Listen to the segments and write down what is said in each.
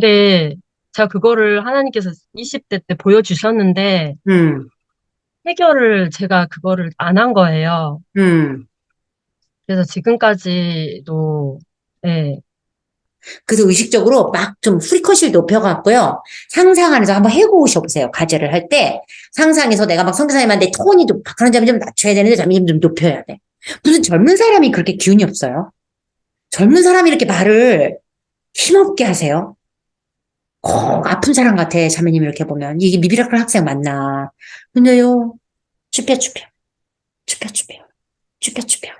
근데 제가 그거를 하나님께서 20대 때 보여주셨는데 음, 해결을 제가 그거를 안 한 거예요. 음. 그래서 지금까지도 네, 그래서 의식적으로 막 좀 프리컷을 높여갖고요. 상상 안에서 한번 해보셔 보세요. 과제를 할 때. 상상에서 내가 막 성교사님한테 톤이 좀, 그런 점이 좀 낮춰야 되는데 점점 좀 높여야 돼. 무슨 젊은 사람이 그렇게 기운이 없어요? 젊은 사람이 이렇게 말을 힘없게 하세요? 꼭 아픈 사람 같아. 자매님 이렇게 보면. 이게 미비라클 학생 맞나. 근데요, 쭈뼛쭈뼛. 쭈뼛쭈뼛. 쭈뼛쭈뼛.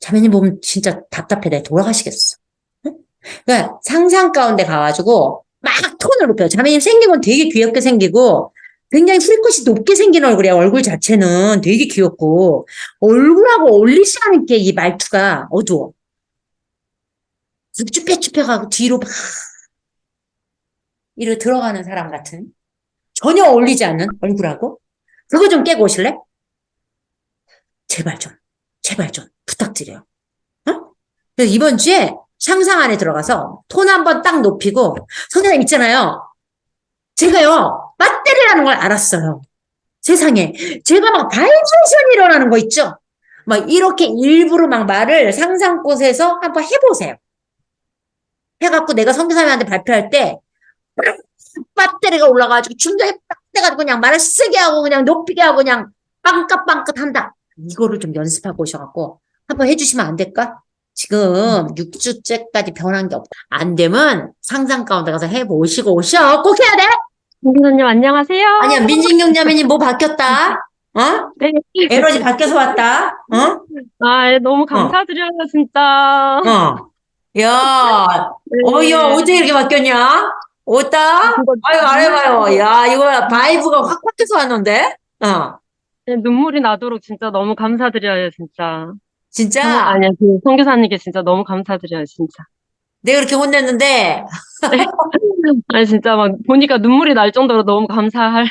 자매님 보면 진짜 답답해. 내 돌아가시겠어. 그러니까 상상 가운데 가가지고 막 톤을 높여요. 자매님 생긴 건 되게 귀엽게 생기고 굉장히 프리컷이 높게 생긴 얼굴이야. 얼굴 자체는 되게 귀엽고 얼굴하고 어울리지 않게 이 말투가 어두워. 쭈뼛쭈뼛하고 뒤로 막 이렇게 들어가는 사람 같은 전혀 어울리지 않는 얼굴하고 그거 좀 깨고 오실래? 제발 좀 제발 좀 부탁드려요. 어? 그래서 이번 주에 상상 안에 들어가서 톤 한번 딱 높이고 선생님 있잖아요. 제가요 배터리라는 걸 알았어요. 세상에 제가 막 바이브레이션이 일어나는 거 있죠? 막 이렇게 일부러 막 말을 상상곳에서 한번 해보세요. 해갖고 내가 선교사님한테 발표할 때 배터리가 올라가지고 충전이 빡 돼가지고 그냥 말을 세게 하고 그냥 높이게 하고 그냥 빵긋빵긋 한다. 이거를 좀 연습하고 오셔갖고 한번 해주시면 안 될까? 지금 6주째까지 변한 게 없다. 안 되면 상상 가운데 가서 해보시고 오셔. 꼭 해야 돼? 선교사님 안녕하세요. 아니야, 민진경 자매님 뭐 바뀌었다? 어? 네. 에너지 바뀌어서 왔다? 어? 아, 예, 너무 감사드려요, 진짜. 어. 야, 어, 야, 어떻게 이렇게 바뀌었냐? 어따? 아유, 말해봐요. 야, 이거 바이브가 확 바뀌어서 왔는데? 어. 네, 눈물이 나도록 진짜 너무 감사드려요, 진짜. 진짜? 아니야, 그 선교사님께 진짜 너무 감사드려요, 진짜. 내가 그렇게 혼냈는데, 아니, 진짜 막 보니까 눈물이 날 정도로 너무 감사할,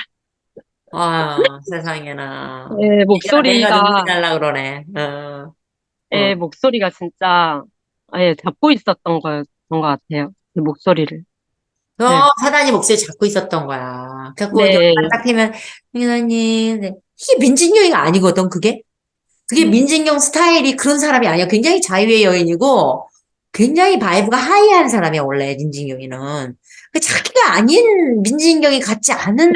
아, 세상에나. 예, 목소리가, 눈물이 날라 그러네. 어. 예, 목소리가 진짜, 예, 잡고 있었던 거였던 것 같아요. 그 목소리를. 어, 네. 사단이 목소리 잡고 있었던 거야. 그래갖고 네. 딱 피면, 민호님, 네. 이게 민진경이가 아니거든, 그게? 그게 음. 민진경 스타일이 그런 사람이 아니야. 굉장히 자유의 여인이고, 굉장히 바이브가 하이한 사람이야, 원래, 민진경이는. 그 자기가 아닌 민진경이 같지 않은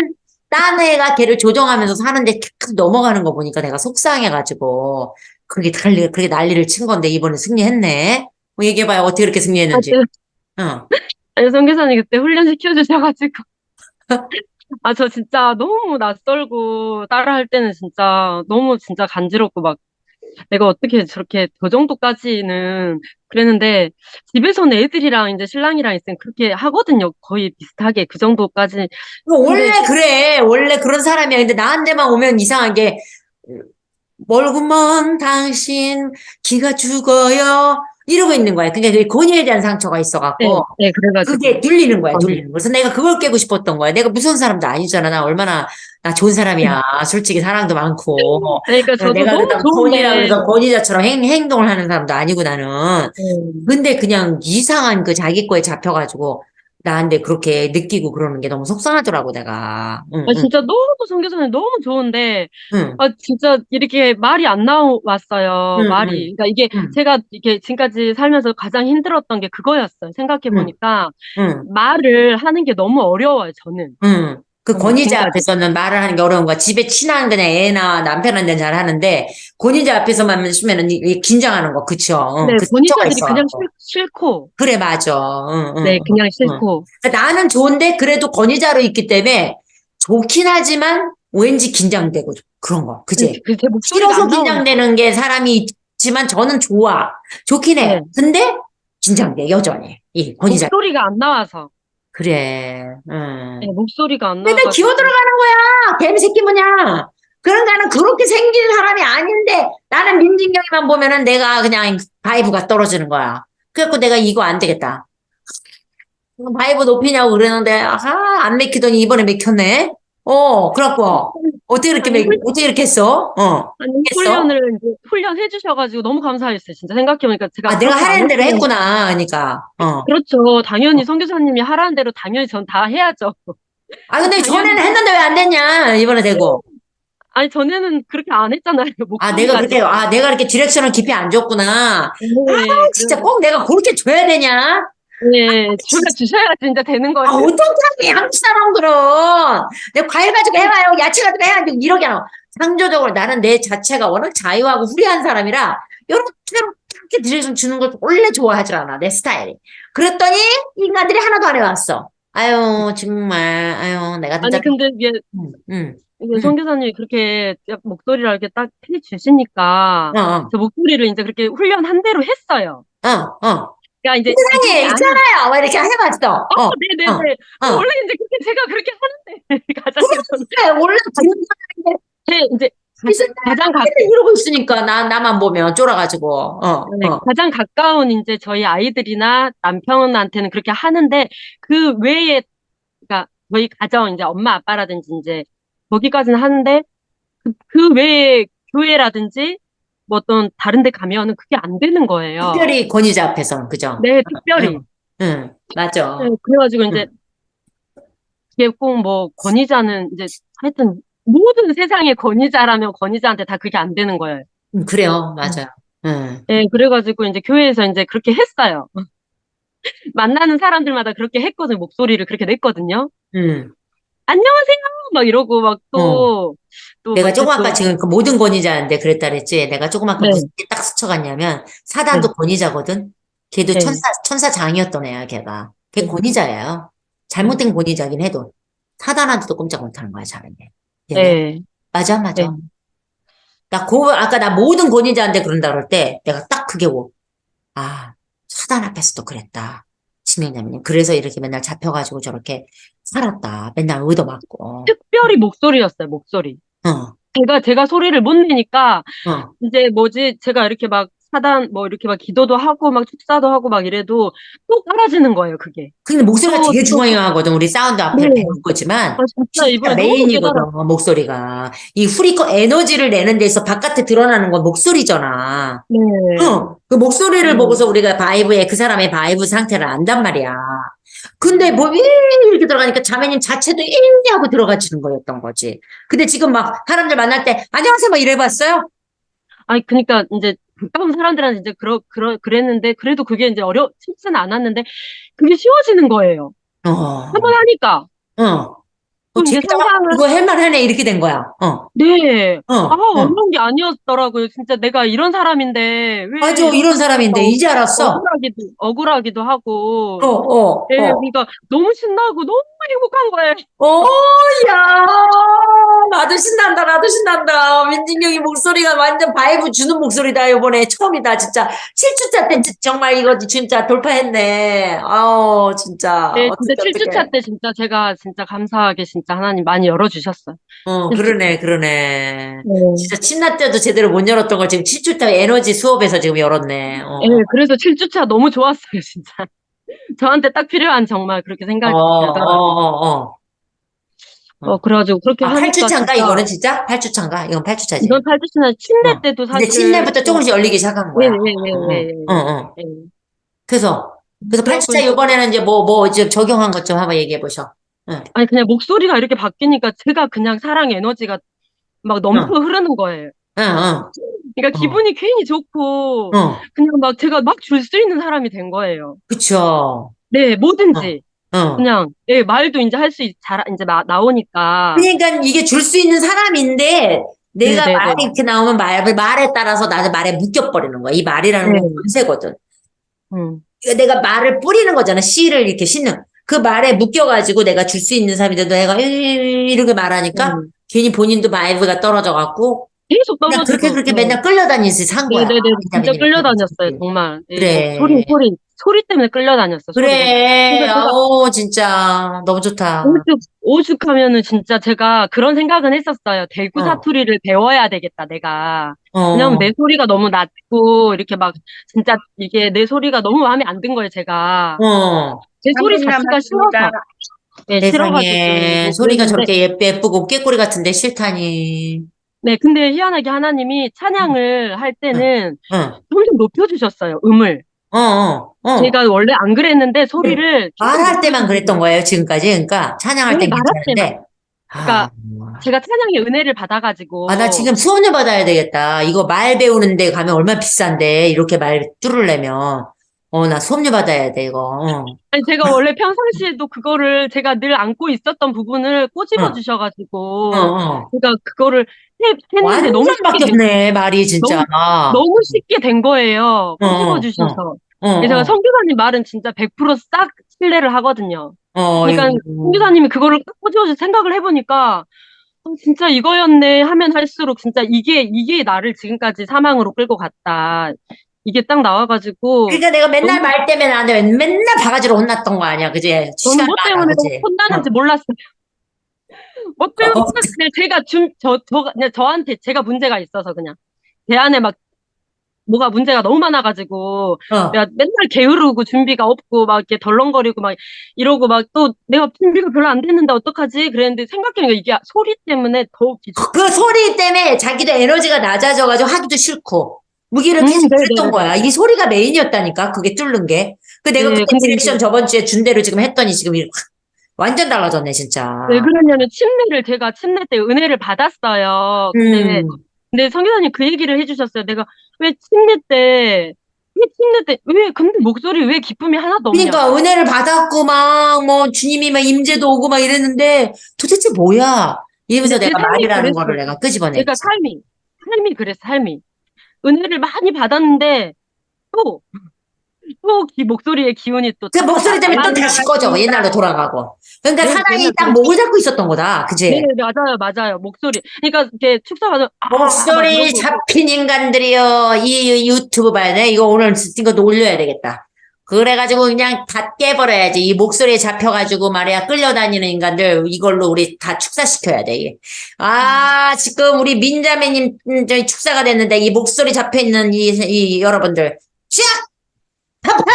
딴 애가 걔를 조정하면서 사는데 계속 넘어가는 거 보니까 내가 속상해가지고, 그게 난리, 그렇게 난리를 친 건데, 이번에 승리했네. 뭐 얘기해봐요. 어떻게 그렇게 승리했는지. 어. 아니, 선교사님 그때 훈련 시켜 주셔가지고. 아, 저 진짜 너무 낯설고 따라 할 때는 진짜 너무 진짜 간지럽고 막 내가 어떻게 저렇게 저 정도까지는 그랬는데 집에서는 애들이랑 이제 신랑이랑 있으면 그렇게 하거든요. 거의 비슷하게 그 정도까지. 뭐 원래 그래. 원래 그런 사람이야. 근데 나한테만 오면 이상하게 멀구먼 당신 기가 죽어요. 이러고 있는 거야. 그게 그 권위에 대한 상처가 네, 있어갖고 네, 그래가지고. 그게 눌리는 거야. 어. 눌리는 거야. 그래서 내가 그걸 깨고 싶었던 거야. 내가 무서운 사람도 아니잖아. 나 얼마나 나 좋은 사람이야. 솔직히 사랑도 많고. 그러니까 저도 내가 너무 그렇다고 권위라. 그래서 권위자처럼 행, 행동을 하는 사람도 아니고 나는. 네. 근데 그냥 이상한 그 자기 거에 잡혀가지고 나한테 그렇게 느끼고 그러는 게 너무 속상하더라고 내가. 응, 아, 응, 진짜 너무 선교사님 너무 좋은데 응. 아, 진짜 이렇게 말이 안 나왔어요. 응, 말이. 그러니까 이게 응. 제가 이게 지금까지 살면서 가장 힘들었던 게 그거였어요. 생각해 보니까 응. 말을 하는 게 너무 어려워요, 저는. 응. 그 음, 권위자. 앞에서는 말을 하는 게 어려운 거야. 집에 친한 그냥 애나 남편한테는 잘 하는데, 권위자 앞에서만 쓰면은 이- 이 긴장하는 거, 그쵸? 응, 네, 그 상처가 권위자들이 그냥. 싫, 싫고, 그래, 맞아. 응, 응, 네, 응. 그냥 싫고. 나는 좋은데, 그래도 권위자로 있기 때문에, 좋긴 하지만, 왠지 긴장되고, 그런 거. 그지? 그, 제 목소리가 싫어서 안 나오는 긴장되는 게 사람이 있지만, 저는 좋아. 좋긴 해. 네. 근데, 긴장돼, 여전히. 이 권위자. 목소리가 안 나와서. 그래, 응. 네, 목소리가 안 맨날 나와서. 기어 들어가는 거야. 개새끼 뭐냐. 그런 나는 그렇게 생긴 사람이 아닌데 나는 민진경이만 보면은 내가 그냥 바이브가 떨어지는 거야. 그래갖고 내가 이거 안 되겠다. 바이브 높이냐고 그러는데 아안 맥히더니 이번에 맥혔네. 어, 그래갖고, 어떻게 이렇게, 아니, 매- 어떻게 이렇게 했어? 어. 아니, 했어? 훈련을 이제 훈련해 주셔가지고 너무 감사했어요. 진짜 생각해보니까 제가 아, 내가 그렇게 안 하라는 대로 했으면- 했구나, 그러니까. 어. 그렇죠. 당연히 선교사님이 하라는 대로 당연히 전 다 해야죠. 아, 근데 전에는 했는데 왜 안 됐냐, 이번에 되고. 아니 전에는 그렇게 안 했잖아요. 아, 내가 그렇게, 아, 내가 이렇게 디렉션을 깊이 안 줬구나. 네, 진짜 꼭 내가 그렇게 줘야 되냐? 네, 제가 주셔야 진짜 되는 거예요. 아, 어떡하니, 한국 사람들은. 내가 과일 가지고 해봐요, 야채 가지고 해야지, 이러게 하고. 상조적으로 나는 내 자체가 워낙 자유하고 후리한 사람이라, 이렇게, 이렇게 디렉션 주는 걸 원래 좋아하지 않아, 내 스타일이. 그랬더니, 인간들이 하나도 안 해왔어. 아유, 정말, 아유, 내가 진짜. 아니 근데 이게, 이게 음. 선교사님이 그렇게 딱 목소리를 이렇게 딱 해주시니까 어, 어, 저 목소리를 이제 그렇게 훈련한 대로 했어요. 어, 어. 그러니까 이제 세상에, 안- 있잖아요. 막 이렇게 해봤어. 어, 네네네. 어. 원래 이제 그렇게 제가 그렇게 하는데 가장 그래, 원래 듣는 제 이제 사람인데, 가장 가 이러고 있으니까, 나, 나만 보면 쫄아가지고, 어, 네, 어. 가장 가까운 이제 저희 아이들이나 남편한테는 그렇게 하는데 그 외에 그러니까 저희 가정 이제 엄마 아빠라든지 이제 거기까지는 하는데 그, 그 외에 교회라든지 뭐 어떤 다른 데 가면은 그게 안 되는 거예요. 특별히 권위자 앞에서는, 그죠? 네, 특별히. 응, 응, 맞아. 네, 그래가지고 이제 그게 꼭 뭐 권위자는 이제 하여튼 모든 세상의 권위자라면 권위자한테 다 그게 안 되는 거예요. 음, 그래요, 맞아요. 응. 네, 그래가지고 이제 교회에서 이제 그렇게 했어요. 만나는 사람들마다 그렇게 했거든요. 목소리를 그렇게 냈거든요. 응. 안녕하세요! 막 이러고 막 또, 또 어. 내가 막 조금 또- 아까 지금 그 모든 권위자인데 그랬다 그랬지. 내가 조금 아까 네. 무슨 게딱 스쳐갔냐면 사단도 권위자거든. 걔도 네. 천사 천사장이었던 애야, 걔가. 걔 네. 권위자예요. 잘못된 권위자긴 해도 사단한테도 꼼짝 못하는 거야, 잘하네. 네. 맞아, 맞아. 네. 나 고, 아까 나 모든 권위자한테 그런다 그럴 때 내가 딱 그게 오. 아, 사단 앞에서도 그랬다. 진행자님. 그래서 이렇게 맨날 잡혀가지고 저렇게 살았다. 맨날 의도 맞고. 특별히 목소리였어요, 목소리. 어, 제가, 제가 소리를 못 내니까, 어. 이제 뭐지, 제가 이렇게 막 사단, 뭐 이렇게 막 기도도 하고, 막 축사도 하고 막 이래도 또 깔아지는 거예요, 그게. 근데 목소리가 또, 되게 또- 중요하거든. 우리 사운드 앞에 네. 배울 거지만. 아, 진짜 이번에 너무 메인이거든, 깨달았어요. 목소리가. 이 후리커 에너지를 내는 데서 바깥에 드러나는 건 목소리잖아. 네. 어, 그 목소리를 음. 보고서 우리가 바이브에 그 사람의 바이브 상태를 안단 말이야. 근데 뭐, 이 이렇게 들어가니까 자매님 자체도 이 하고 들어가지는 거였던 거지. 근데 지금 막 사람들 만날 때, 안녕하세요, 막 이래봤어요? 아니, 그니까 이제 가까운 사람들한테 이제 그러, 그러, 그랬는데, 그래도 그게 이제 어려, 쉽지는 않았는데, 그게 쉬워지는 거예요. 어, 한번 하니까. 어. 어, 이제 진짜 상상을- 이거 할만하네, 이렇게 된 거야. 어, 네. 어, 아, 어. 어려운 게 아니었더라고요. 진짜 내가 이런 사람인데, 왜. 맞아, 이런 사람인데, 이제 알았어. 억울하기도, 억울하기도 하고. 어, 어, 네, 어. 그러니까 너무 신나고 너무 행복한 거예요. 어, 야, 나도 신난다, 나도 신난다. 민진경이 목소리가 완전 바이브 주는 목소리다, 이번에. 처음이다, 진짜. 7주차 때 진- 정말 이거 진짜 돌파했네. 아우, 진짜. 네, 어떡해, 진짜 7주차 어떡해. 때 진짜 제가 진짜 감사하게 진짜 하나님 많이 열어주셨어요. 어, 그러네, 그러네. 네. 진짜 친나 때도 제대로 못 열었던 걸 지금 7주차 에너지 수업에서 지금 열었네. 어. 네, 그래서 7주차 너무 좋았어요, 진짜. 저한테 딱 필요한 정말 그렇게 생각이 어, 어, 들더라고요. 어, 어. 어, 그래가지고 그렇게 아, 하니까 8주차인가, 진짜 이거는 진짜? 8주차인가? 이건 8주차지. 이건 8주차나 침례 어. 때도 근데 사실 침례부터 조금씩 열리기 시작한 거야. 네, 네, 네, 어, 네, 어, 어. 네. 그래서, 그래서 그래갖고 8주차 이번에는 이제 뭐, 뭐, 지금 적용한 것 좀 한번 얘기해 보셔. 아니 그냥 목소리가 이렇게 바뀌니까 제가 그냥 사랑 에너지가 막 넘쳐 흐르는 거예요. 응, 응, 그러니까 어. 기분이 괜히 좋고 어, 그냥 막 제가 막 줄 수 있는 사람이 된 거예요. 그쵸. 네, 뭐든지 어. 그냥 예, 말도 이제 할 수 잘 이제 나, 나오니까 그러니까 이게 줄 수 있는 사람인데, 내가 네, 네, 말이 네. 이렇게 나오면 말, 말에 따라서 나도 말에 묶여버리는 거야. 이 말이라는 네. 건 권세거든. 음, 그러니까 내가 말을 뿌리는 거잖아. 씨를 이렇게 싣는. 그 말에 묶여가지고 내가 줄 수 있는 사람인데도 내가 이렇게 말하니까 음. 괜히 본인도 바이브가 떨어져갖고 계속 떨어지고 그렇게 그렇게 어. 맨날 끌려다니지 산 거야. 네네네 진짜 끌려다녔어요. 정말 예, 그래. 소리 소리 소리 때문에 끌려다녔어 소리가. 그래. 제가- 오, 진짜. 너무 좋다. 오죽 오죽하면은 진짜 제가 그런 생각은 했었어요 대구 어. 사투리를 배워야 되겠다 내가 어. 왜냐면 내 소리가 너무 낮고 이렇게 막 진짜 이게 내 소리가 너무 마음에 안 든 거예요 제가 어. 제 소리 자체가 싫어서 네, 세상에 싫어가지고. 소리가 저렇게 예- 예쁘고 꾀꼬리 같은데 싫다니. 네, 근데 희한하게 하나님이 찬양을 할 때는 응, 점점 높여주셨어요, 음을. 어, 어, 어. 제가 원래 안 그랬는데 소리를 말할 때만 그랬던 거예요, 지금까지. 그러니까 찬양할 네, 땐 말할 괜찮은데. 그러니까 아, 제가 찬양의 은혜를 받아가지고. 아, 나 지금 수업료 받아야 되겠다. 이거 말 배우는 데 가면 얼마나 비싼데, 이렇게 말 뚫으려면. 어, 나 수업료 받아야 돼, 이거. 어. 아니, 제가 원래 평상시에도 그거를 제가 늘 안고 있었던 부분을 꼬집어 응. 주셔가지고. 어, 어. 제가 그거를 해, 했는데 너무 쉽게, 된- 바뀌었네, 말이 진짜. 너무 쉽게 된 거예요. 어, 어, 주셔서. 어, 제가 어, 성교사님 말은 진짜 100%싹 신뢰를 하거든요. 어, 그러니까 이거. 성교사님이 그거를 딱 꼬집어서 생각을 해보니까 어, 진짜 이거였네 하면 할수록 진짜 이게 이게 나를 지금까지 사망으로 끌고 갔다. 이게 딱 나와가지고 그러니까 내가 맨날 너무- 말 때문에 안 돼. 맨날 바가지로 혼났던 거 아니야, 그지? 뭐 나가, 때문에? 혼나는지 몰랐어 요. 뭐 때문에 어. 그냥 제가 준, 저, 저, 그냥 저한테 제가 문제가 있어서 그냥 제 안에 막 뭐가 문제가 너무 많아가지고 어. 내가 맨날 게으르고 준비가 없고 막 이렇게 덜렁거리고 막 이러고 막 또 내가 준비가 별로 안 됐는데 어떡하지? 그랬는데 생각해보니까 이게 소리 때문에 더 비싸. 그 소리 때문에 자기도 에너지가 낮아져가지고 하기도 싫고 무기를 음, 계속 네네네. 했던 거야. 이 소리가 메인이었다니까. 그게 뚫는 게. 그 내가 네, 그때 근데 디렉션 저번 주에 준 대로 지금 했더니 지금 이렇게 확 완전 달라졌네, 진짜. 왜 그러냐면 침례를 제가 침례 때 은혜를 받았어요. 근데 음. 근데 성교사님 그 얘기를 해주셨어요. 내가 왜 침례 때, 왜 침례 때, 왜, 근데 목소리 왜 기쁨이 하나도 없냐. 그러니까 은혜를 받았고 막 뭐 주님이 막 임재도 오고 막 이랬는데 도대체 뭐야? 이러면서 내가 삶이 말이라는 그랬어요. 거를 내가 끄집어냈지. 내가 삶이, 삶이 그랬어, 삶이. 은혜를 많이 받았는데, 또, 또 기, 목소리의 기운이 또. 그 목소리 때문에 또 다시 꺼져. 옛날로 돌아가고. 그러니까 네, 옛날 딱 목을 잡고 있었던 거다. 그지? 네, 맞아요, 맞아요. 목소리. 그러니까, 이렇게 축사받으면, 아, 막 목소리 이러고. 잡힌 인간들이요. 이 유튜브 봐야 돼. 이거 오늘 이것도 올려야 되겠다. 그래가지고 그냥 다 깨버려야지. 이 목소리에 잡혀가지고 말이야. 끌려다니는 인간들 이걸로 우리 다 축사시켜야 돼. 이게. 아, 지금 우리 민자매님 음, 저희 축사가 됐는데 이 목소리 잡혀 있는 이, 이 여러분들. 쫙! 파파!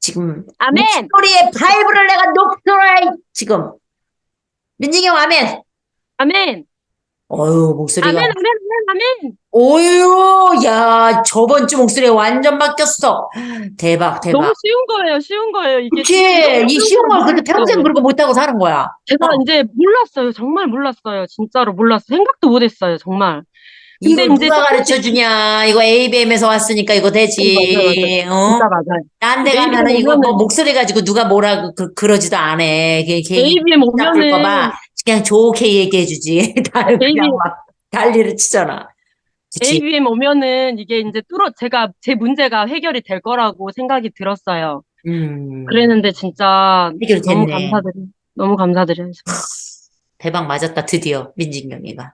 지금 아멘! 목소리에 바이브를 내가 녹여라 지금. 형 아멘. 아멘! 어유 목소리가. 아멘, 아멘, 아멘, 아멘! 오유, 야, 저번 주 목소리 완전 바뀌었어. 대박, 대박. 너무 쉬운 거예요, 쉬운 거예요. 이게 그치? 이 쉬운 걸 그렇게. 평생 그렇게 못하고 사는 거야. 제가 어. 이제 몰랐어요. 정말 몰랐어요. 진짜로 몰랐어요. 생각도 못 했어요. 정말. 근데 이걸 누가 가르쳐 주냐? 이거 ABM에서 왔으니까 이거 되지. 어? 진짜 맞아요. 딴 데 가면은 이거 뭐 오면은- 목소리 가지고 누가 뭐라고 그, 그러지도 않아. 걔, 걔 ABM 오면은 거봐. 그냥 좋게 얘기해 주지. 다른 그냥 ABM 막 난리를 치잖아. 그치? ABM 오면은 이게 이제 뚫어 제가 제 문제가 해결이 될 거라고 생각이 들었어요. 음. 그랬는데 진짜 해결 너무 됐네. 감사드려. 너무 감사드려요. 대박 맞았다, 드디어, 민진경이가.